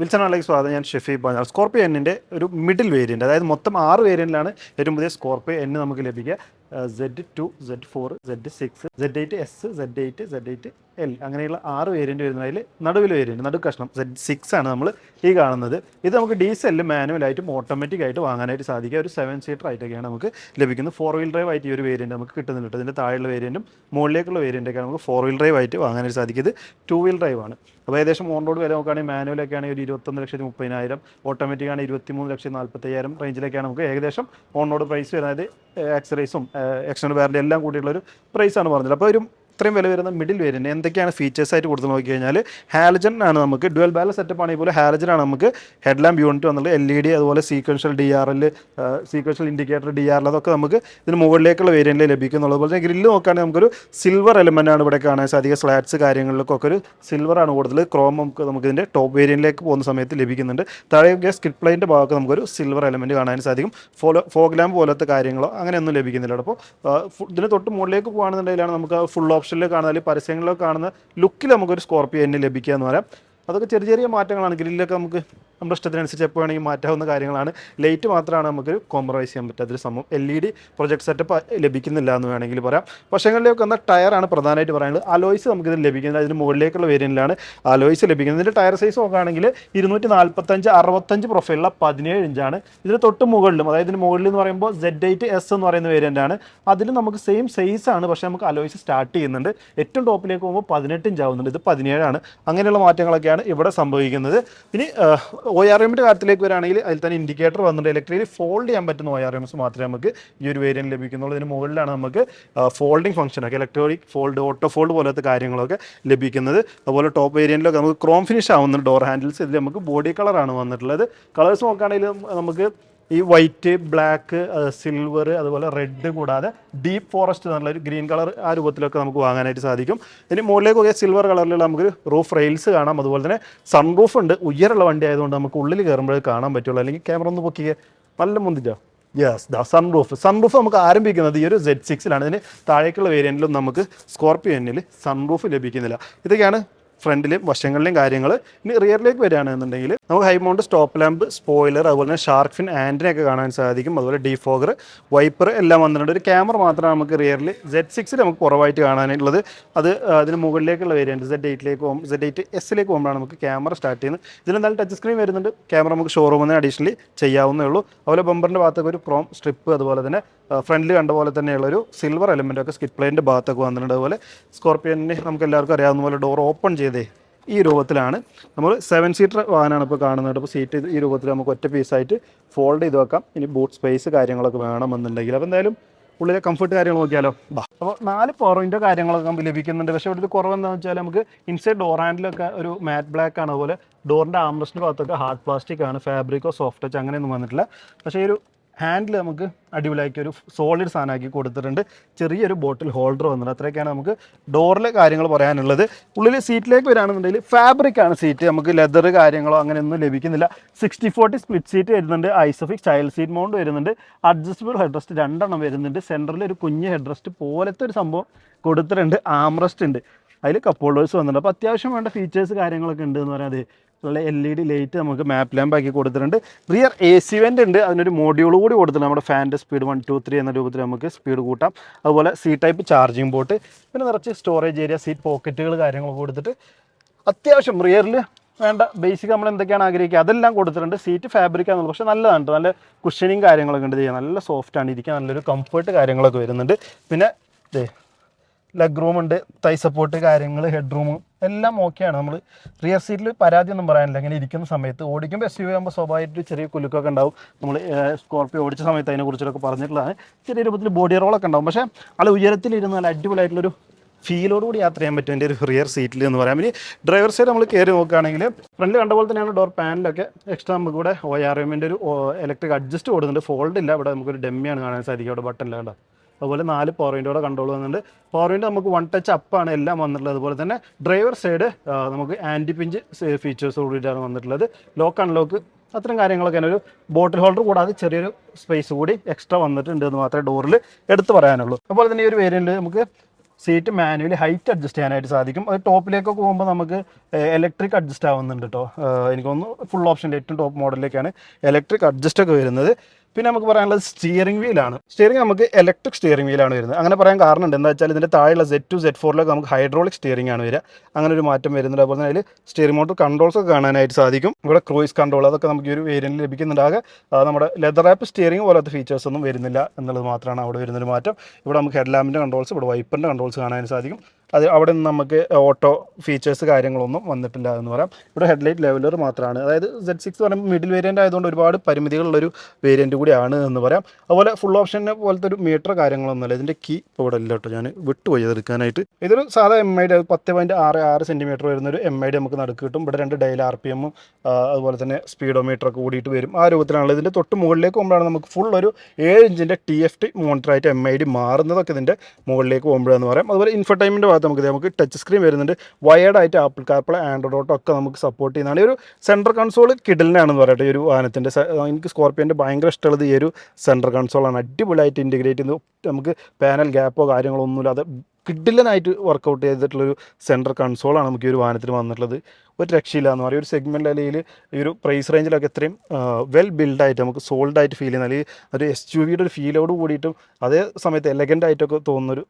Wilson അലൈക്ക് സ്വാഗതം. ഞാൻ ഷെഫി പറഞ്ഞു സ്കോർപ്പിയോ എന്നിന്റെ ഒരു മിഡിൽ വേരിയന്റ് അതായത് മൊത്തം ആറ് വേരിയന്റിലാണ് ഏറ്റവും പുതിയ സ്കോർപ്പിയോ എന്ന് നമുക്ക് ലഭിക്കുക. Z two Z four Z six Z eight S Z eight Z eight L അങ്ങനെയുള്ള ആറ് വേരിയന്റ് വരുന്നതിൽ നടുവിൽ വേരിയന്റ് നടു കഷ്ണം സിക്സ് ആണ് നമ്മൾ ഈ കാണുന്നത്. ഇത് നമുക്ക് ഡീസലിൽ മാനുവലായിട്ടും ഓട്ടോമാറ്റിക് ആയിട്ട് വാങ്ങാനായിട്ട് സാധിക്കുക ഒരു സെവൻ സീറ്റർ ആയിട്ടൊക്കെയാണ് നമുക്ക് ലഭിക്കുന്നത്. ഫോർ വീൽ ഡ്രൈവ് ആയിട്ട് ഈ ഒരു വേരിയന്റ് നമുക്ക് കിട്ടുന്നുണ്ട് ഇതിന്റെ താഴെയുള്ള വേരിയന്റും മുകളിലേക്കുള്ള വേരിയന്റൊക്കെ നമുക്ക് ഫോർ വീൽ ഡ്രൈവ് ആയിട്ട് വാങ്ങാനായിട്ട് സാധിക്കും ഇത് ടു വീൽ ഡ്രൈവ് ആണ്. അപ്പോൾ ഏകദേശം ഓൺ റോഡ് വില നോക്കുകയാണെങ്കിൽ മാനുവലൊക്കെ ആണെങ്കിൽ ഒരു ഇരുപത്തൊന്ന് ലക്ഷത്തി മുപ്പതിനായിരം. ഓട്ടോമാറ്റിക് ആണ് ഇരുപത്തിമൂന്ന് ലക്ഷത്തി നാൽപ്പത്തയ്യായിരം റേഞ്ചിലൊക്കെയാണ് നമുക്ക് ഏകദേശം ഓൺ റോഡ് പ്രൈസ് വരുന്നത്. ആക്സറൈസും എക്സ്റ്റേണൽ വാറണ്ടി എല്ലാം കൂടിയുള്ള ഒരു പ്രൈസാണ് പറഞ്ഞത്. അപ്പോൾ ഒരു ഇത്രയും വില വരുന്ന മിഡിൽ വേരിയന്റ് എന്തൊക്കെയാണ് ഫീച്ചേഴ്സ് ആയിട്ട് കൊടുത്ത് നോക്കി കഴിഞ്ഞാൽ ഹാലജൻ ആണ് നമുക്ക്. ഡുവൽ ബാലൻസ് സെറ്റപ്പ് ആണെങ്കിൽ പോലും ഹാലജൻ ആണ് നമുക്ക് ഹെഡ് ലാമ്പ് യൂണിറ്റ് വന്നുള്ളത് എൽ ഇ ഡി അതുപോലെ sequential D R L sequential indicator D R L അതൊക്കെ നമുക്ക് ഇതിന് മുകളിലേക്കുള്ള വേരിയന്റിൽ ലഭിക്കുന്നുള്ളത് അതുപോലെ തന്നെ ഗ്രില്ല് നോക്കുകയാണെങ്കിൽ നമുക്കൊരു സിൽവർ എലമെന്റ് ആണ് ഇവിടെ കാണാൻ സാധിക്കുക. സ്ലാറ്റ്സ് കാര്യങ്ങളിലൊക്കെ ഒരു സിൽവർ ആണ് കൂടുതൽ. ക്രോം നമുക്ക് നമുക്ക് ഇതിന്റെ ടോപ്പ് വേരിയന്റിലേക്ക് പോകുന്ന സമയത്ത് ലഭിക്കുന്നുണ്ട്. താഴെ സ്കിറ്റ് പ്ലേന്റെ ഭാഗത്ത് നമുക്കൊരു സിൽവർ എലമെന്റ് കാണാൻ സാധിക്കും. ഫോലോ ഫോഗ്ലാമ്പ് പോലത്തെ കാര്യങ്ങളോ അങ്ങനെയൊന്നും ലഭിക്കുന്നില്ല അപ്പോൾ ഇതിന് തൊട്ട് മുകളിലേക്ക് പോകുകയാണെന്നുണ്ടെങ്കിലാണ് നമുക്ക് ഫുൾ ഓപ്ഷനിൽ കാണുന്ന അല്ലെങ്കിൽ പരസ്യങ്ങളിലൊക്കെ കാണുന്ന ലുക്കിൽ നമുക്കൊരു സ്കോർപ്പിയോ എന്നെ ലഭിക്കുക എന്ന് പറയാം. അതൊക്കെ ചെറിയ ചെറിയ മാറ്റങ്ങളാണ്. ഗ്രില്ലൊക്കെ നമുക്ക് നമ്മുടെ ഇഷ്ടത്തിനനുസരിച്ച് എപ്പോൾ വേണമെങ്കിൽ മാറ്റാവുന്ന കാര്യങ്ങളാണ്. ലൈറ്റ് മാത്രമാണ് നമുക്ക് കോംപ്രമൈസ് ചെയ്യാൻ പറ്റാത്തൊരു സംഭവം. L E D project setup ലഭിക്കുന്നില്ല എന്ന് വേണമെങ്കിൽ പറയാം. വശങ്ങളിലേക്ക് വന്ന ടയറാണ് പ്രധാനമായിട്ട് പറയുന്നത് അലോയ്സ് നമുക്കിത് ലഭിക്കുന്നത് അതിന് മുകളിലേക്കുള്ള വേരിയന്റിലാണ് അലോയ്സ് ലഭിക്കുന്നത്. ഇതിന്റെ ടയർ സൈസ് നോക്കുകയാണെങ്കിൽ ഇരുന്നൂറ്റി നാൽപ്പത്തഞ്ച് അറുപത്തഞ്ച് പ്രൊഫൈലുള്ള പതിനേഴ് ഇഞ്ചാണ് ഇതിന് തൊട്ട് മുകളിലും അതായത് ഇതിന് മുകളിൽ എന്ന് പറയുമ്പോൾ സെഡ് എയ്റ്റ് എസ് എന്ന് പറയുന്ന വേരിയന്റ് ആണ്. അതിൽ നമുക്ക് സെയിം സൈസാണ് പക്ഷേ നമുക്ക് അലോയ്സ് സ്റ്റാർട്ട് ചെയ്യുന്നുണ്ട്. ഏറ്റവും ടോപ്പിലേക്ക് പോകുമ്പോൾ പതിനെട്ട് ഇഞ്ച് ആവുന്നുണ്ട്. ഇത് പതിനേഴാണ്. അങ്ങനെയുള്ള മാറ്റങ്ങളൊക്കെയാണ് ഇവിടെ സംഭവിക്കുന്നത്. ഇനി ഒ ആർ എമ്മിന്റെ കാര്യത്തിലേക്ക് വരാണെങ്കിൽ അതിൽ തന്നെ ഇൻഡിക്കേറ്റർ വന്നിട്ട് ഇലക്ട്രിക്കലി ഫോൾഡ് ചെയ്യാൻ പറ്റുന്ന ഒ ആർ എംസ് മാത്രമേ നമുക്ക് ഈ ഒരു വേരിയന്റ് ലഭിക്കുന്നുള്ളൂ. ഇതിന് മുകളിലാണ് നമുക്ക് ഫോൾഡിംഗ് ഫംഗ്ഷനൊക്കെ ഇലക്ട്രോണിക് ഫോൾഡ് ഓട്ടോ ഫോൾഡ് പോലത്തെ കാര്യങ്ങളൊക്കെ ലഭിക്കുന്നത്. അതുപോലെ ടോപ്പ് വേരിയന്റിലൊക്കെ നമുക്ക് ക്രോം ഫിനിഷ് ആവുന്ന ഡോർ ഹാൻഡിൽസ് ഇതിൽ നമുക്ക് ബോഡി കളറാണ് വന്നിട്ടുള്ളത്. കളേഴ്സ് നോക്കുകയാണെങ്കിൽ നമുക്ക് ഈ വൈറ്റ് ബ്ലാക്ക് സിൽവർ അതുപോലെ റെഡ് കൂടാതെ ഡീപ്പ് ഫോറസ്റ്റ് എന്നുള്ള ഒരു ഗ്രീൻ കളർ ആ രൂപത്തിലൊക്കെ നമുക്ക് വാങ്ങാനായിട്ട് സാധിക്കും. ഇനി മുകളിലേക്ക് പോയ സിൽവർ കളറിലുള്ള നമുക്ക് റൂഫ് റെയിൽസ് കാണാം. അതുപോലെ തന്നെ സൺ റൂഫ് ഉണ്ട്. ഉയരമുള്ള വണ്ടി ആയതുകൊണ്ട് നമുക്ക് ഉള്ളിൽ കയറുമ്പോഴേ കാണാൻ പറ്റുള്ളൂ. അല്ലെങ്കിൽ ക്യാമറ ഒന്ന് പൊക്കിയേ നല്ല മുന്തിന്റെ yes the sunroof sunroof നമുക്ക് ആരംഭിക്കുന്നത് ഈ ഒരു സെഡ് സിക്സിലാണ് ഇതിന് താഴേക്കുള്ള വേരിയന്റിലും നമുക്ക് സ്കോർപ്പിയോ എന്നിൽ സൺറൂഫ് ലഭിക്കുന്നില്ല. ഇതൊക്കെയാണ് ഫ്രണ്ടിലെയും വശങ്ങളിലും കാര്യങ്ങൾ ഇനി റിയറിലേക്ക് വരികയാണെന്നുണ്ടെങ്കിൽ നമുക്ക് high mount stop lamp spoiler അതുപോലെ തന്നെ ഷാർക്ക് ഫിൻ ആന്റിനൊക്കെ കാണാൻ സാധിക്കും. അതുപോലെ ഡിഫോഗർ വൈപ്പർ എല്ലാം വന്നിട്ടുണ്ട്. ഒരു ക്യാമറ മാത്രമാണ് നമുക്ക് റിയറിൽ സെഡ് സിക്സിൽ നമുക്ക് കുറവായിട്ട് കാണാനുള്ളത്. അത് അതിന് മുകളിലേക്കുള്ള വേരിയന്റ് സെഡ് എയ്റ്റിലേക്ക് പോകും സെഡ് എയ്റ്റ് എസിലേക്ക് പോകുമ്പോഴാണ് നമുക്ക് ക്യാമറ സ്റ്റാർട്ട് ചെയ്യുന്നത്. ഇതിലെന്തായാലും ടച്ച് സ്ക്രീൻ വരുന്നുണ്ട്. ക്യാമറ നമുക്ക് ഷോറൂമിൽ അഡീഷണലി ചെയ്യാവുന്നേ ഉള്ളൂ. അതുപോലെ ബമ്പറിന്റെ ഭാഗത്തൊക്കെ ഒരു ക്രോം സ്ട്രിപ്പ് അതുപോലെ തന്നെ ഫ്രണ്ടിൽ കണ്ട പോലെ തന്നെയുള്ള ഒരു സിൽവർ എലമെന്റ് ഒക്കെ സ്കിറ്റ് പ്ലേന്റെ ഭാഗത്തൊക്കെ വന്നിട്ടുണ്ട്. അതുപോലെ സ്കോർപ്പിയനെ നമുക്ക് എല്ലാവർക്കും അറിയാവുന്ന പോലെ ഡോർ ഓപ്പൺ ചെയ്തേ ഈ രൂപത്തിലാണ് നമ്മൾ സെവൻ സീറ്റർ വാഹനമാണ് ഇപ്പോൾ കാണുന്നത്. അപ്പോൾ സീറ്റ് ഈ രൂപത്തിൽ നമുക്ക് ഒറ്റ പീസായിട്ട് ഫോൾഡ് ചെയ്ത് വെക്കാം. ഇനി ബൂട്ട് സ്പേസ് കാര്യങ്ങളൊക്കെ വേണമെന്നുണ്ടെങ്കിൽ. അപ്പോൾ എന്തായാലും ഉള്ളിലെ കംഫർട്ട് കാര്യങ്ങൾ നോക്കിയാലോ? ബാ. അപ്പോൾ നാല് പോയിന്റോ കാര്യങ്ങളൊക്കെ നമുക്ക് ലഭിക്കുന്നുണ്ട്. പക്ഷേ ഇവിടെ ഒരു കുറവെന്താണെന്ന് വെച്ചാൽ നമുക്ക് ഇൻസൈഡ് ഡോർ ഹാൻഡിലൊക്കെ ഒരു മാറ്റ് ബ്ലാക്ക് ആണ്. അതുപോലെ ഡോറിന്റെ ആംറസ്റ്റിന്റെ ഭാഗത്തൊക്കെ ഹാർഡ് പ്ലാസ്റ്റിക് ആണ്. ഫാബ്രിക്കോ സോഫ്റ്റ് ടച്ച് അങ്ങനെയൊന്നും വന്നിട്ടില്ല. പക്ഷേ ഒരു ഹാൻഡിൽ നമുക്ക് അടിപൊളിയാക്കി ഒരു സോളിഡ് സാധനമാക്കി കൊടുത്തിട്ടുണ്ട്. ചെറിയൊരു ബോട്ടിൽ ഹോൾഡർ വന്നിട്ടുണ്ട്. അത്രയൊക്കെയാണ് നമുക്ക് ഡോറിലെ കാര്യങ്ങൾ പറയാനുള്ളത്. ഉള്ളിൽ സീറ്റിലേക്ക് വരാണെന്നുണ്ടെങ്കിൽ ഫാബ്രിക് ആണ് സീറ്റ് നമുക്ക് ലെതർ കാര്യങ്ങളോ അങ്ങനെയൊന്നും ലഭിക്കുന്നില്ല. സിക്സ്റ്റി ഫോർട്ടി സ്പ്ലിറ്റ് സീറ്റ് വരുന്നുണ്ട്. ഐസഫിക് ചൈൽഡ് സീറ്റ് മൗണ്ട് വരുന്നുണ്ട്. അഡ്ജസ്റ്റബിൾ ഹെഡ് റെസ്റ്റ് രണ്ടെണ്ണം വരുന്നുണ്ട്. സെന്ററിൽ ഒരു കുഞ്ഞ് ഹെഡ് റെസ്റ്റ് പോലത്തെ ഒരു സംഭവം കൊടുത്തിട്ടുണ്ട്. ആംറസ്റ്റ് ഉണ്ട്. അതിൽ കപ്പ് ഹോൾഡേഴ്സ് വന്നിട്ടുണ്ട്. അപ്പോൾ അത്യാവശ്യം വേണ്ട ഫീച്ചേഴ്സ് കാര്യങ്ങളൊക്കെ ഉണ്ട് എന്ന് പറയാതെ ഉള്ള എൽ ഇ ഡി ലൈറ്റ് നമുക്ക് മാപ്പ് ലാമ്പ് ആക്കി കൊടുത്തിട്ടുണ്ട്. റിയർ എ സി വെന്റ് ഉണ്ട്. അതിനൊരു മോഡ്യൂൾ കൂടി കൊടുത്തിട്ടുണ്ട്. നമ്മുടെ ഫാന്റെ സ്പീഡ് വൺ ടു ത്രീ എന്ന രൂപത്തിൽ നമുക്ക് സ്പീഡ് കൂട്ടാം. അതുപോലെ സി ടൈപ്പ് ചാർജിങ് ബോട്ട് പിന്നെ നിറച്ച് സ്റ്റോറേജ് ഏരിയ സീറ്റ് പോക്കറ്റുകൾ കാര്യങ്ങളൊക്കെ കൊടുത്തിട്ട് അത്യാവശ്യം റിയറിൽ വേണ്ട. ബേസിക് നമ്മൾ എന്തൊക്കെയാണ് ആഗ്രഹിക്കുക? അതെല്ലാം കൊടുത്തിട്ടുണ്ട്. സീറ്റ് ഫാബ്രിക് ആണെന്നുള്ളത്. പക്ഷേ നല്ലതാണ് നല്ല കുഷനിങ് കാര്യങ്ങളൊക്കെ ഉണ്ട്. ചെയ്യുക നല്ല സോഫ്റ്റ് ആണ്. ഇരിക്കാൻ നല്ലൊരു കംഫർട്ട് കാര്യങ്ങളൊക്കെ വരുന്നുണ്ട്. പിന്നെ ലെഗ് റൂം ഉണ്ട് തൈ സപ്പോർട്ട് കാര്യങ്ങൾ ഹെഡ് റൂം എല്ലാം ഓക്കെയാണ് നമ്മൾ റിയർ സീറ്റിൽ പരാതി ഒന്നും പറയാനില്ല. ഇങ്ങനെ ഇരിക്കുന്ന സമയത്ത് ഓടിക്കുമ്പോൾ എസ് യു ആകുമ്പോൾ സ്വാഭാവികമായിട്ട് ചെറിയ കുലുക്കൊക്കെ ഉണ്ടാവും. നമ്മൾ സ്കോർപ്പിയോ ഓടിച്ച സമയത്ത് അതിനെക്കുറിച്ചൊക്കെ പറഞ്ഞിട്ടുള്ളതാണ്. ചെറിയ രൂപത്തിൽ ബോഡി റോളൊക്കെ ഉണ്ടാവും. പക്ഷേ ആൾ ഉയരത്തിലിരുന്ന് നല്ല അടിപൊളിയായിട്ടുള്ളൊരു ഫീലോടുകൂടി യാത്ര ചെയ്യാൻ പറ്റും എന്റെ ഒരു റിയർ സീറ്റിൽ എന്ന് പറയാം. ഇനി ഡ്രൈവർ സൈഡ് നമ്മൾ കയറി നോക്കുകയാണെങ്കിൽ ഫ്രണ്ട് കണ്ട പോലെ തന്നെയാണ് ഡോർ പാനലൊക്കെ എക്സ്ട്രാ നമുക്ക് ഇവിടെ ഒ ആർ എമ്മിന്റെ ഒരു ഇലക്ട്രിക് അഡ്ജസ്റ്റ് കൊടുക്കുന്നുണ്ട് ഫോൾഡ് ഇല്ല. ഇവിടെ നമുക്കൊരു ഡെമ്മിയാണ് കാണാൻ സാധിക്കും. അവിടെ ബട്ടൺ ഇല്ല അതുപോലെ നാല് പവർ കൂടെ കൺട്രോൾ വന്നിട്ടുണ്ട്. പവർ വിൻഡോ നമുക്ക് വൺ ടച്ച് അപ്പാണ് എല്ലാം വന്നിട്ടുള്ളത്. അതുപോലെ തന്നെ ഡ്രൈവർ സൈഡ് നമുക്ക് ആന്റി പിഞ്ച് ഫീച്ചേഴ്സ് കൂടിയിട്ടാണ് വന്നിട്ടുള്ളത്. ലോക്ക് അൺലോക്ക് അത്തരം കാര്യങ്ങളൊക്കെ ഒരു ബോട്ടിൽ ഹോൾഡർ കൂടാതെ ചെറിയൊരു സ്പേസ് കൂടി എക്സ്ട്രാ വന്നിട്ടുണ്ട് എന്ന് മാത്രമേ ഡോറിൽ എടുത്ത് പറയാനുള്ളൂ. അതുപോലെ തന്നെ ഈ ഒരു വേരിയന്റിൽ നമുക്ക് സീറ്റ് മാനുവലി ഹൈറ്റ് അഡ്ജസ്റ്റ് ചെയ്യാനായിട്ട് സാധിക്കും. അത് ടോപ്പിലേക്കൊക്കെ പോകുമ്പോൾ നമുക്ക് ഇലക്ട്രിക് അഡ്ജസ്റ്റ് ആവുന്നുണ്ട് കേട്ടോ എനിക്കൊന്ന് ഫുൾ ഓപ്ഷന്റെ ഏറ്റവും ടോപ്പ് മോഡലിലേക്കാണ് ഇലക്ട്രിക് അഡ്ജസ്റ്റ് ഒക്കെ വരുന്നത്. പിന്നെ നമുക്ക് പറയാനുള്ളത് സ്റ്റിയറിംഗ് വീലാണ് സ്റ്റിയറിംഗ് നമുക്ക് ഇലക്ട്രിക് സ്റ്റിയറിംഗ് വീലാണ് വരുന്നത്. അങ്ങനെ പറയാൻ കാരണമുണ്ട്. എന്താ വെച്ചാൽ ഇതിന്റെ താഴെയുള്ള സെറ്റ് ടു സെറ്റ് ഫോറിലൊക്കെ നമുക്ക് ഹൈഡ്രോളിക് സ്റ്റിയറിംഗ് ആണ് വരിക. അങ്ങനെ ഒരു മാറ്റം വരുന്നുണ്ട്. അതുപോലെ തന്നെ അതിൽ സ്റ്റിയറിംഗ് മോട്ടോർ കൺട്രോൾസ് ഒക്കെ കാണാനായിട്ട് സാധിക്കും. ഇവിടെ ക്രൂയിസ് കൺട്രോൾ അതൊക്കെ നമുക്ക് ഒരു വേരിയന്റിൽ ലഭിക്കുന്നുണ്ടാകെ നമ്മുടെ ലെതർ ആപ്പ് സ്റ്റിയറിംഗ് പോലത്തെ ഫീച്ചേഴ്സ് ഒന്നും വരുന്നില്ല എന്നുള്ളത് മാത്രമാണ് അവിടെ വരുന്നൊരു മാറ്റം. ഇവിടെ നമുക്ക് ഹെഡ് ലാമ്പിന്റെ കൺട്രോൾസ് ഇവിടെ വൈപ്പറിന്റെ കൺട്രോൾസ് കാണാൻ സാധിക്കും. അത് അവിടെ നിന്ന് നമുക്ക് ഓട്ടോ ഫീച്ചേഴ്സ് കാര്യങ്ങളൊന്നും വന്നിട്ടില്ല എന്ന് പറയാം. ഇവിടെ ഹെഡ്ലൈറ്റ് ലെവലർ മാത്രമാണ്. അതായത് സെഡ് സിക്സ് പറയുമ്പോൾ മിഡിൽ വേരിയന്റ് ആയതുകൊണ്ട് ഒരുപാട് പരിമിതികളുള്ളൊരു വേരിയന്റ് കൂടിയാണ് എന്ന് പറയാം. അതുപോലെ ഫുൾ ഓപ്ഷനെ പോലത്തെ ഒരു മീറ്റർ കാര്യങ്ങളൊന്നുമല്ല. ഇതിന്റെ കീ ഇപ്പോൾ ഇവിടെ ഇല്ല ഞാൻ വിട്ടുപോയി അതെടുക്കാനായിട്ട് ഇതൊരു സാധാ എം ഐ ഡി പത്ത് പോയിന്റ് ആറ് ആറ് സെന്റിമീറ്റർ വരുന്ന ഒരു എം ഐ ഡി നമുക്ക് നടുക്ക് കിട്ടും. ഇവിടെ രണ്ട് ഡയൽ ആർ പി അതുപോലെ തന്നെ സ്പീഡോ മീറ്ററൊക്കെ കൂടിയിട്ട് വരും. ആ രൂപത്തിലാണ് ഇതിന്റെ തൊട്ട് മുകളിലേക്ക് പോകുമ്പോഴാണ് നമുക്ക് ഫുൾ ഒരു ഏഴ് ഇഞ്ചിന്റെ ടി എഫ് ടി മോണിറ്ററായിട്ട് എം ഐ ഡി മാറുന്നതൊക്കെ ഇതിന്റെ മുകളിലേക്ക് പോകുമ്പോഴെന്ന് പറയാം. അതുപോലെ ഇൻഫർടൈമിന്റെ ഭാഗത്ത് നമുക്ക് നമുക്ക് ടച്ച് സ്ക്രീൻ വരുന്നുണ്ട്. വയേർഡ് ആയിട്ട് ആപ്പിൾ കാർപ്പിൾ ആൻഡ്രോയിഡ് ഓട്ടോ ഒക്കെ നമുക്ക് സപ്പോർട്ട് ചെയ്യുന്നതാണ്. ഒരു സെൻട്രൽ കൺസോൾ കിടലിനാണെന്ന് പറയട്ടെ ഈ ഒരു വാഹനത്തിന്റെ എനിക്ക് സ്കോർപ്പിയോന്റെ ഭയങ്കര ഇഷ്ടമുള്ളത് ഈ ഒരു സെൻട്രൽ കൺസോളാണ് അടിപൊളിയായിട്ട് ഇന്റഗ്രേറ്റ് ചെയ്യുന്നത് നമുക്ക് പാനൽ ഗ്യാപ്പോ കാര്യങ്ങളോ ഒന്നുമില്ലാതെ കിഡിലനായിട്ട് വർക്കൗട്ട് ചെയ്തിട്ടുള്ളൊരു സെന്റർ കൺസോളാണ് നമുക്ക് ഈ ഒരു വാഹനത്തിൽ വന്നിട്ടുള്ളത്. ഒരു രക്ഷയില്ല എന്ന് പറയും. ഒരു സെഗ്മെന്റ് അല്ലെങ്കിൽ ഈ ഒരു പ്രൈസ് റേഞ്ചിലൊക്കെ ഇത്രയും വെൽ ബിൽഡായിട്ട് നമുക്ക് സോൾഡ് ആയിട്ട് ഫീൽ ചെയ്യുന്ന അല്ലെങ്കിൽ ഒരു എസ് യു വിയുടെ ഒരു ഫീലോട് കൂടിയിട്ടും അതേ സമയത്ത് എലഗന്റ് ആയിട്ടൊക്കെ തോന്നുന്നൊരു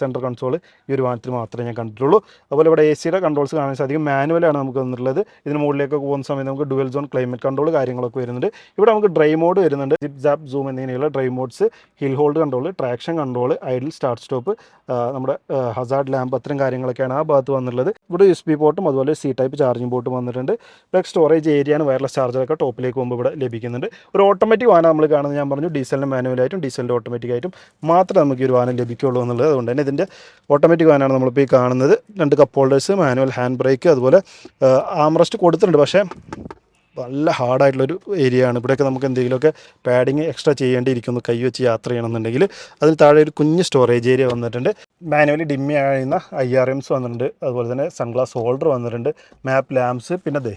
സെന്റർ കൺസോൾ ഈ ഒരു വാഹനത്തിൽ മാത്രമേ ഞാൻ കണ്ടിട്ടുള്ളൂ. അതുപോലെ ഇവിടെ എ സിയുടെ കൺട്രോൾസ് കാണാൻ സാധിക്കും മാനുവലാണ് നമുക്ക് വന്നിട്ടുള്ളത് ഇതിന് മുകളിലേക്ക് പോകുന്ന സമയത്ത് നമുക്ക് ഡുവൽ സോൺ ക്ലൈമറ്റ് കൺട്രോൾ കാര്യങ്ങളൊക്കെ വരുന്നുണ്ട്. ഇവിടെ നമുക്ക് ഡ്രൈ മോഡ് വരുന്നുണ്ട്. ജിപ് ജാപ്പ് സൂം എന്നിങ്ങനെയുള്ള drive modes hill hold control traction control idle start stop നമ്മുടെ ഹസാർഡ് ലാമ്പ് അത്തരം കാര്യങ്ങളൊക്കെയാണ് ആ ഭാഗത്ത് വന്നിട്ടുള്ളത്. ഇവിടെ യു എസ് ബി പോർട്ടും അതുപോലെ സി ടൈപ്പ് ചാർജിംഗ് പോർട്ടും വന്നിട്ടുണ്ട്. പ്ലസ് സ്റ്റോറേജ് ഏരിയയാണ് വയർലെസ് ചാർജറൊക്കെ ടോപ്പിലേക്ക് പോകുമ്പോൾ ഇവിടെ ലഭിക്കുന്നുണ്ട്. ഒരു ഓട്ടോമാറ്റിക് വാഹനം നമ്മൾ കാണുന്നത് ഞാൻ പറഞ്ഞു ഡീസലിന്റെ മാനുവലായിട്ടും ഡീസലിന്റെ ഓട്ടോമാറ്റിക് ആയിട്ടും മാത്രമേ നമുക്ക് ഒരു വാഹനം ലഭിക്കുകയുള്ളൂ എന്നുള്ളത് അതുകൊണ്ട് തന്നെ ഇതിന്റെ ഓട്ടോമാറ്റിക് വാഹനമാണ് നമ്മളിപ്പോൾ ഈ കാണുന്നത്. രണ്ട് cup holders manual hand brake അതുപോലെ ആംറസ്റ്റ് കൊടുത്തിട്ടുണ്ട്. പക്ഷേ നല്ല ഹാർഡായിട്ടുള്ളൊരു ഏരിയ ആണ് ഇവിടെയൊക്കെ നമുക്ക് എന്തെങ്കിലുമൊക്കെ പാഡിങ് എക്സ്ട്രാ ചെയ്യേണ്ടിയിരിക്കുന്നു. കൈ വെച്ച് യാത്ര ചെയ്യണമെന്നുണ്ടെങ്കിൽ അതിന് താഴെ ഒരു കുഞ്ഞ് സ്റ്റോറേജ് ഏരിയ വന്നിട്ടുണ്ട്. മാനുവലി ഡിമ്മി ആയിരുന്ന ഐ ആർ എംസ് വന്നിട്ടുണ്ട്. അതുപോലെ തന്നെ സൺഗ്ലാസ് ഹോൾഡർ വന്നിട്ടുണ്ട്. Map lamps. പിന്നെ ദേ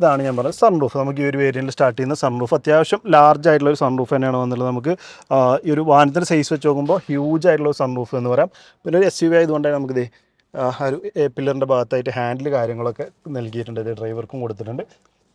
ഇതാണ് ഞാൻ പറഞ്ഞത് സൺ റൂഫ് നമുക്ക് ഈ ഒരു വേരിയന്റിൽ സ്റ്റാർട്ട് ചെയ്യുന്ന സൺ റൂഫ് അത്യാവശ്യം ലാർജ് ആയിട്ടുള്ള ഒരു സൺ റൂഫ് തന്നെയാണ് വന്നിട്ടുള്ളത്. നമുക്ക് ഈ ഒരു വാഹനത്തിന്റെ സൈസ് വെച്ച് നോക്കുമ്പോൾ ഹ്യൂജ് ആയിട്ടുള്ള ഒരു സൺ റൂഫ് എന്ന് പറയാം. പിന്നെ ഒരു എസ് യു വി ആയതുകൊണ്ടാണ് നമുക്ക് ആ ഒരു പില്ലറിന്റെ ഭാഗത്തായിട്ട് ഹാൻഡിൽ കാര്യങ്ങളൊക്കെ നൽകിയിട്ടുണ്ട്. ഇത് ഡ്രൈവർക്കും കൊടുത്തിട്ടുണ്ട്.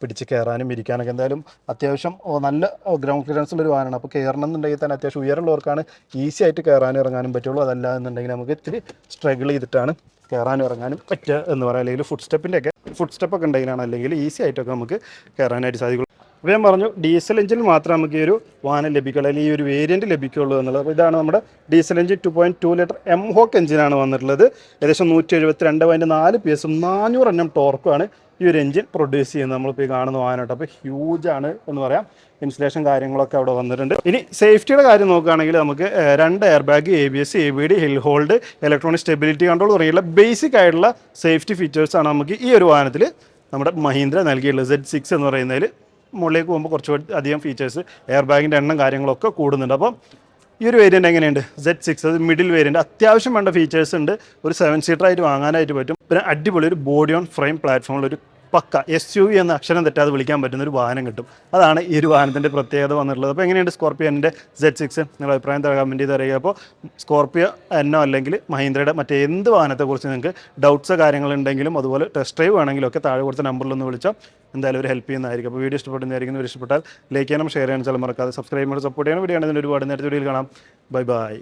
പിടിച്ച് കയറാനും ഇരിക്കാനൊക്കെ എന്തായാലും അത്യാവശ്യം നല്ല ഗ്രൗണ്ട് ക്ലിയറൻസ് ഉള്ളൊരു വാഹനമാണ്. അപ്പോൾ കയറണം എന്നുണ്ടെങ്കിൽ തന്നെ അത്യാവശ്യം ഉയരമുള്ളവർക്കാണ് ഈസി ആയിട്ട് കയറാനും ഇറങ്ങാനും പറ്റുള്ളൂ. അതല്ല എന്നുണ്ടെങ്കിൽ നമുക്ക് ഇത്തിരി സ്ട്രഗിൾ ചെയ്തിട്ടാണ് കയറാനും ഇറങ്ങാനും പറ്റുക എന്ന് പറയാം. അല്ലെങ്കിൽ ഫുഡ് സ്റ്റെപ്പിന്റെ ഒക്കെ ഫുഡ് സ്റ്റെപ്പൊക്കെ ഉണ്ടെങ്കിലാണ് അല്ലെങ്കിൽ ഈസി ആയിട്ടൊക്കെ നമുക്ക് കയറാനായിട്ട് സാധിക്കുള്ളൂ. അപ്പോൾ ഞാൻ പറഞ്ഞു ഡീസൽ എഞ്ചിൻ മാത്രം നമുക്ക് ഈ ഒരു വാഹനം ലഭിക്കുള്ളൂ. അല്ലെങ്കിൽ ഈ ഒരു വേരിയന്റ് ലഭിക്കുള്ളൂ എന്നുള്ളത്. അപ്പോൾ ഇതാണ് നമ്മുടെ diesel engine two point two litre M hawk എഞ്ചിനാണ് വന്നിട്ടുള്ളത്. ഏകദേശം നൂറ്റി എഴുപത്തി രണ്ട് പോയിന്റ് നാല് പി എസും നാനൂറ് എണ്ണം ടോർക്കുമാണ് ഈ ഒരു എഞ്ചിൻ പ്രൊഡ്യൂസ് ചെയ്യുന്നത് നമ്മളിപ്പോൾ ഈ കാണുന്ന വാഹനമായിട്ട് അപ്പോൾ ഹ്യൂജ് ആണ് എന്ന് പറയാം. ഇൻസുലേഷൻ കാര്യങ്ങളൊക്കെ അവിടെ വന്നിട്ടുണ്ട്. ഇനി സേഫ്റ്റിയുടെ കാര്യം നോക്കുകയാണെങ്കിൽ നമുക്ക് രണ്ട് airbag A B S A B D hill hold electronic stability control തുടങ്ങിയുള്ള ബേസിക് ആയിട്ടുള്ള സേഫ്റ്റി ഫീച്ചേഴ്സാണ് നമുക്ക് ഈ ഒരു വാഹനത്തിൽ നമ്മുടെ മഹീന്ദ്ര നൽകിയിട്ടുള്ളത്. സെഡ് സിക്സ് എന്ന് പറയുന്നതിൽ മുകളിലേക്ക് പോകുമ്പോൾ കുറച്ചുകൂടി അധികം ഫീച്ചേഴ്സ് എയർ ബാഗിന്റെ എണ്ണം കാര്യങ്ങളൊക്കെ കൂടുന്നുണ്ട്. അപ്പം ഈ ഒരു വേരിയന്റ് എങ്ങനെയുണ്ട്? സെഡ് സിക്സ് അത് മിഡിൽ വേരിയന്റ് അത്യാവശ്യം വേണ്ട ഫീച്ചേഴ്സ് ഉണ്ട്. ഒരു സെവൻ സീറ്റർ ആയിട്ട് വാങ്ങാനായിട്ട് പറ്റും. പിന്നെ അടിപൊളി ഒരു ബോഡി ഓൺ ഫ്രെയിം പ്ലാറ്റ്ഫോമിൽ ഒരു പക്ക എസ് യു വി എന്ന അക്ഷരം തെറ്റാതെ വിളിക്കാൻ പറ്റുന്ന ഒരു വാഹനം കിട്ടും. അതാണ് ഈ ഒരു വാഹനത്തിന്റെ പ്രത്യേകത വന്നിട്ടുള്ളത്. അപ്പോൾ എങ്ങനെയുണ്ട് സ്കോർപ്പിയോ എന്റെ സെഡ് സിക്സ് നിങ്ങളുടെ അഭിപ്രായം കമന്റ് ചെയ്ത് അറിയുക. അപ്പോൾ സ്കോർപ്പിയോ എന്നോ അല്ലെങ്കിൽ മഹീന്ദ്രയുടെ മറ്റേ എന്ത് വാഹനത്തെക്കുറിച്ച് നിങ്ങൾക്ക് ഡൗട്ട്സ് കാര്യങ്ങളുണ്ടെങ്കിലും അതുപോലെ ടെസ്റ്റ് ഡ്രൈവ് വേണമെങ്കിലും ഒക്കെ താഴെ കൊടുത്ത നമ്പറിലൊന്ന് വിളിച്ചാൽ എന്തായാലും ഒരു ഹെൽപ്പ് ചെയ്യുന്നതായിരിക്കും. അപ്പോൾ വീഡിയോ ഇഷ്ടപ്പെടുന്നതായിരിക്കും ഇഷ്ടപ്പെട്ടാൽ ലൈക്ക് ചെയ്യാനും ഷെയർ ചെയ്യാനും ചില മറക്കാതെ സബ്സ്ക്രൈബ് ചെയ്യാനും സപ്പോർട്ട് ചെയ്യണം. വീഡിയോ ആണെങ്കിൽ ഒരുപാട് നേരത്തെ വീഡിയോയിൽ കാണാം. Bye bye